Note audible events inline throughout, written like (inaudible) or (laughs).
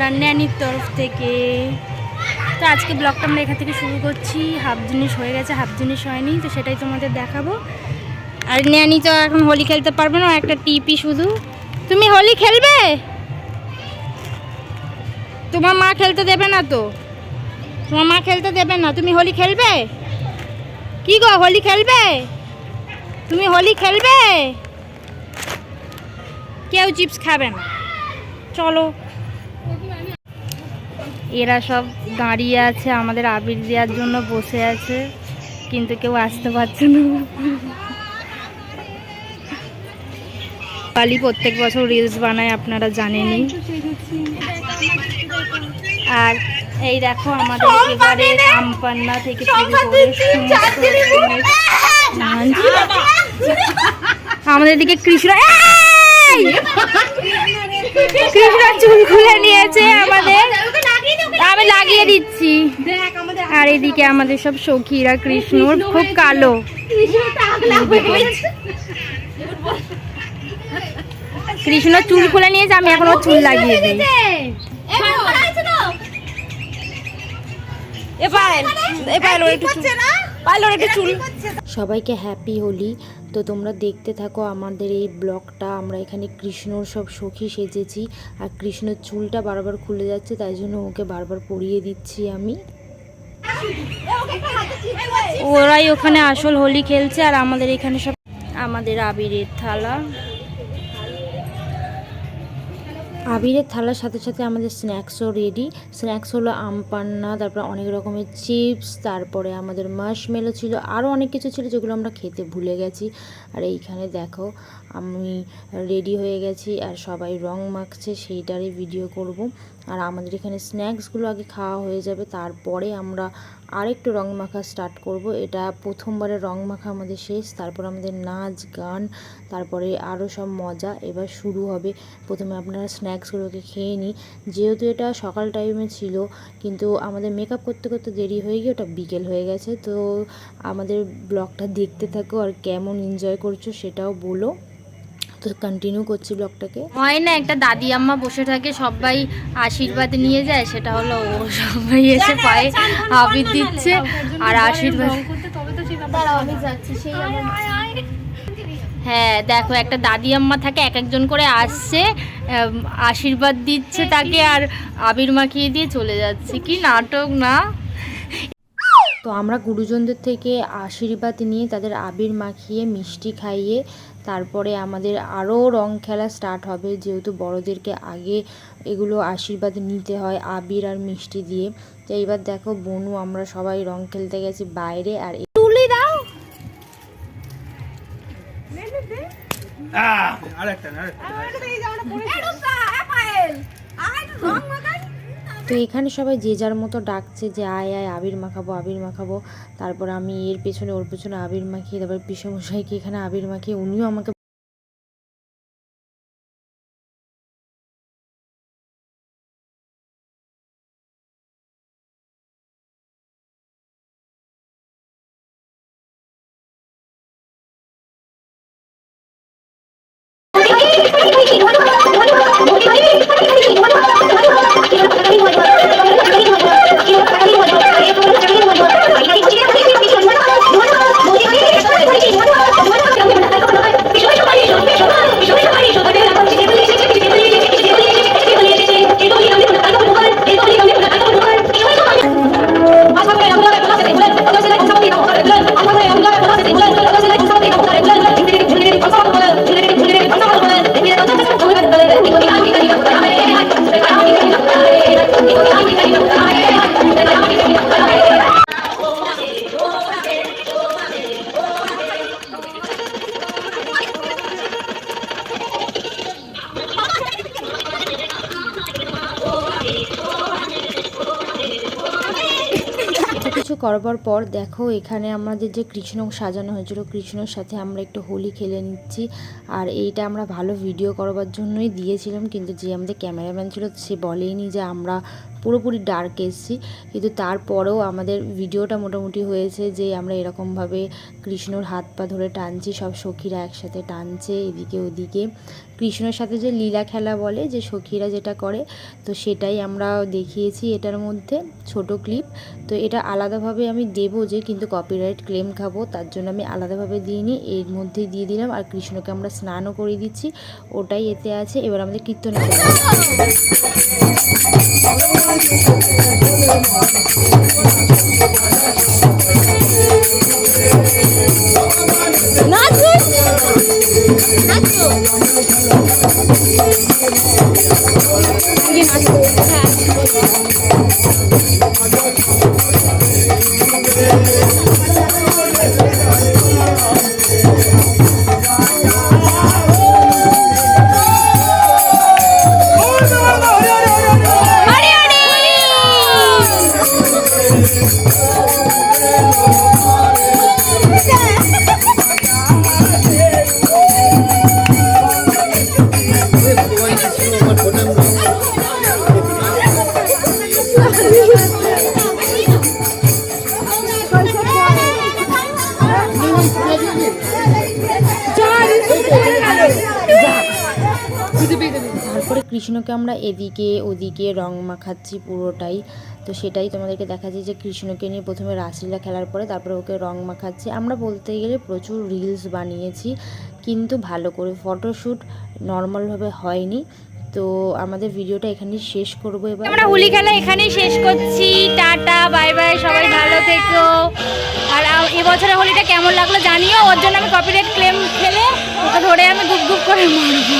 আমার ন্যানির তরফ থেকে। তো আজকে ব্লগটা আমরা এখান থেকে শুরু করছি। হাফ জিনিস হয়ে গেছে, হাফ জিনিস হয়নি, তো সেটাই তোমাদের দেখাবো। আর ন্যানি তো এখন হোলি খেলতে পারবে না, একটা টিপি শুধু। তুমি হোলি খেলবে? তোমার মা খেলতে দেবে না তো। তোমার মা খেলতে দেবে না, তুমি হোলি খেলবে? কি গো, হোলি খেলবে? তুমি হোলি খেলবে? কেউ চিপস খাবে না। চলো। এরা সব দাঁড়িয়ে আছে আমাদের আবির দেওয়ার জন্য বসে আছে কিন্তু কেউ আসতে পারছে না। কালি প্রত্যেক বছর রিলস বানায় আপনারা জানেনই। আর এই দেখো আমাদের এবারে আমপান্না থেকে। আমাদের দিকে কৃষ্ণ কৃষ্ণ চুল খুলে নিয়েছে আমাদের। আমি লাগিয়ে দিচ্ছি। আর এদিকে আমাদের সব সখীরা কৃষ্ণর খুব কালো। কৃষ্ণ চুল খুলে নিয়েছে আমি এখন চুল লাগিয়ে দিই। সবাইকে হ্যাপি হোলি। তো তোমরা দেখতে থাকো আমাদের এই ব্লগটা। আমরা এখানে কৃষ্ণর সব সখী সেজেছি আর কৃষ্ণর চুলটা বারবার খুলে যাচ্ছে, তাই জন্য ওকে বারবার পরিয়ে দিচ্ছি আমি। ওরাই ওখানে আসল হোলি খেলছে আর আমাদের এখানে সব আমাদের আবিরের থালা। আবিরের থালার সাথে সাথে আমাদের স্ন্যাক্সও রেডি স্ন্যাক্স হলো আম পান্না, তারপর অনেক রকমের চিপস, তারপরে আমাদের মাশমেলো ছিল আরও অনেক কিছু ছিল যেগুলো আমরা খেতে ভুলে গেছি। আর এইখানে দেখো, আমি রেডি হয়ে গেছি আর সবাই রং মাখছে, সেইটারই ভিডিও করব। আর আমাদের এখানে স্ন্যাক্সগুলো আগে খাওয়া হয়ে যাবে, তারপরে আমরা আরেকটু রং মাখা স্টার্ট করব। এটা প্রথমবারে রং মাখা আমাদের শেষ, তারপর আমাদের নাচ, গান, তারপরে আরও সব মজা এবার শুরু হবে। প্রথমে আপনারা স্ন্যাক্সগুলোকে খেয়ে নিই যেহেতু এটা সকাল টাইমে ছিল, কিন্তু আমাদের মেকআপ করতে করতে দেরি হয়ে গিয়ে ওটা বিকেল হয়ে গেছে। তো আমাদের ব্লগটা দেখতে থাকো আর কেমন এনজয় করছ সেটাও বলো। তো কন্টিনিউ করছি ব্লগটাকে। হয় না একটা দাদি আম্মা বসে থাকে সবাই আশীর্বাদ নিয়ে যায় সেটা হলো ও সবাই এসে পায়ে আবির দিচ্ছে আর আশীর্বাদ হ্যাঁ দেখো একটা দাদি আম্মা থাকে এক একজন করে আসছে আশীর্বাদ দিচ্ছে তাকে আর আবির মাখিয়ে দিয়ে চলে যাচ্ছে। কি নাটক না? তো আমরা গুরুজনদের থেকে আশীর্বাদ নিয়ে তাদের আবির মাখিয়ে মিষ্টি খাইয়ে তারপরে আমাদের আরও রং খেলা স্টার্ট হবে। যেহেতু বড়দেরকে আগে এগুলো আশীর্বাদ নিতে হয় আবির আর মিষ্টি দিয়ে। তো এইবার দেখো বনু আমরা সবাই রং খেলতে গেছি বাইরে আর তুলি দাও। আরেকটা না, আরেকটা। তো এখানে সবাই যে যার মতো ডাকছে যে আয় আয় আবির মাখাবো আবির মাখাবো তারপর আমি এর পেছনে ওর পেছনে আবির মাখিয়ে তারপর পিসমশাইকে এখানে আবির মাখিয়ে উনিও আমাকে এত কিছু করবার পর দেখো, এখানে আমাদের যে কৃষ্ণ সাজানো হয়েছিল, কৃষ্ণর সাথে আমরা একটু হোলি খেলে নিচ্ছি। আর এইটা আমরা ভালো ভিডিও করবার জন্যই দিয়েছিলাম, কিন্তু যে আমাদের ক্যামেরাম্যান ছিল, সে বলেইনি যে আমরা পুরোপুরি ডার্ক এসেছি। কিন্তু তারপরেও আমাদের ভিডিওটা মোটামুটি হয়েছে যে আমরা এরকমভাবে কৃষ্ণর হাত পা ধরে টানছি, সব সখীরা একসাথে টানছে এদিকে ওদিকে। কৃষ্ণের সাথে যে লীলা খেলা বলে, যে সখীরা যেটা করে, তো সেটাই আমরা দেখিয়েছি এটার মধ্যে ছোট ক্লিপ তো এটা আলাদাভাবে আমি দেবো যে কিন্তু কপিরাইট ক্লেম খাব, তার জন্য আমি আলাদাভাবে দিইনি, এর মধ্যেই দিয়ে দিলাম আর কৃষ্ণকে আমরা স্নানও করে দিচ্ছি। ওটাই এতে আছে। এবার আমাদের কীর্তন (laughs) তারপরে কৃষ্ণকে আমরা এদিকে ওদিকে রং মাখাচ্ছি পুরোটাই। তো সেটাই তোমাদেরকে দেখাচ্ছি যে কৃষ্ণকে নিয়ে প্রথমে রাসলীলা খেলার পরে তারপরে ওকে রং মাখাচ্ছি। আমরা বলতে গেলে প্রচুর রিলস বানিয়েছি কিন্তু ভালো করে ফটোশ্যুট নর্মালভাবে হয়নি। তো আমাদের ভিডিওটা এখানেই শেষ করব এবার। আমরা হোলি খেলা এখানেই শেষ করছি। টাটা বাই বাই সবাই ভালো থেকো। আর এবছরের হোলিটা কেমন লাগল জানিও ওর জন্য আমি কপিরাইট ক্লেম খেলে ওকে ধরে আমি গুপ গুপ করে মারবো।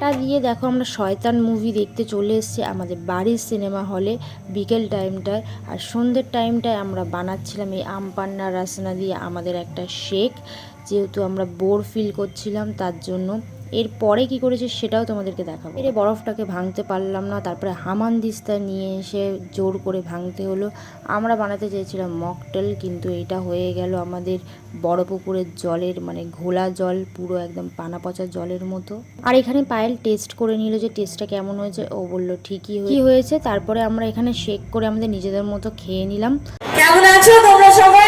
টা দিয়ে দেখো আমরা শয়তান মুভি দেখতে চলে এসেছি আমাদের বাড়ির সিনেমা হলে বিকেল টাইমটায় আর সন্ধ্যের টাইমটায় আমরা বানাচ্ছিলাম এই আম পান্না রাসনা দিয়ে আমাদের একটা শেক, যেহেতু আমরা বোর ফিল করছিলাম তার জন্য। এরপরে কি করেছে সেটাও তোমাদেরকে দেখাবো। এর বরফটাকে ভাঙতে পারলাম না, তারপরে হামান দিস্তা নিয়ে এসে জোর করে ভাঙতে হলো। আমরা বানাতে চেয়েছিলাম মকটেল, কিন্তু এটা হয়ে গেল আমাদের বড় পুকুরের জলের মানে ঘোলা জল, পুরো একদম পানা পচা জলের মতো। আর এখানে পায়েল টেস্ট করে নিল যে টেস্টটা কেমন হয়েছে। ও বলল, ঠিকই কি হয়েছে? তারপরে আমরা এখানে শেক করে আমাদের নিজেদের মতো খেয়ে নিলাম। কেমন আছো? তোমরা সবাই?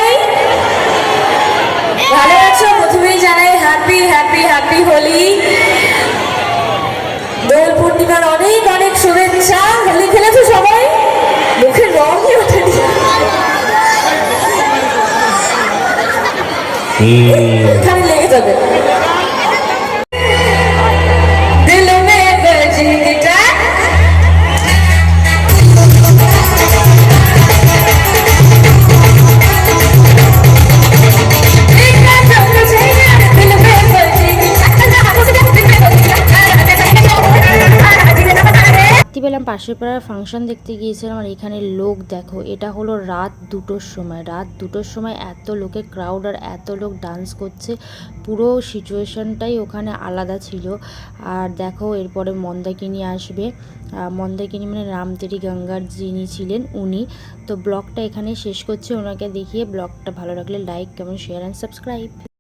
ভালো আছো? প্রথমেই জানাই হ্যাপি হ্যাপি হ্যাপি হোলি। দোল পূর্ণিমার অনেক অনেক শুভেচ্ছা। হোলি খেলেছো সবাই? মুখের রঙই ওঠেনি। এখানে লেগে যাবে। পাশের পাড়ার ফাংশন দেখতে গিয়েছিলাম আর এখানে লোক দেখো, এটা হলো রাত দুটোর সময়। রাত দুটোর সময় এত লোকে ক্রাউড আর এত লোক ডান্স করছে, পুরো সিচুয়েশনটাই ওখানে আলাদা ছিল। আর দেখো এরপরে মন্দাকিনী আসবে। মন্দাকিনী মানে রামতেরি গঙ্গার যিনি ছিলেন উনি। তো ব্লগটা এখানে শেষ করছি। ওনাকে দেখিয়ে ব্লগটা ভালো লাগলে like comment share and subscribe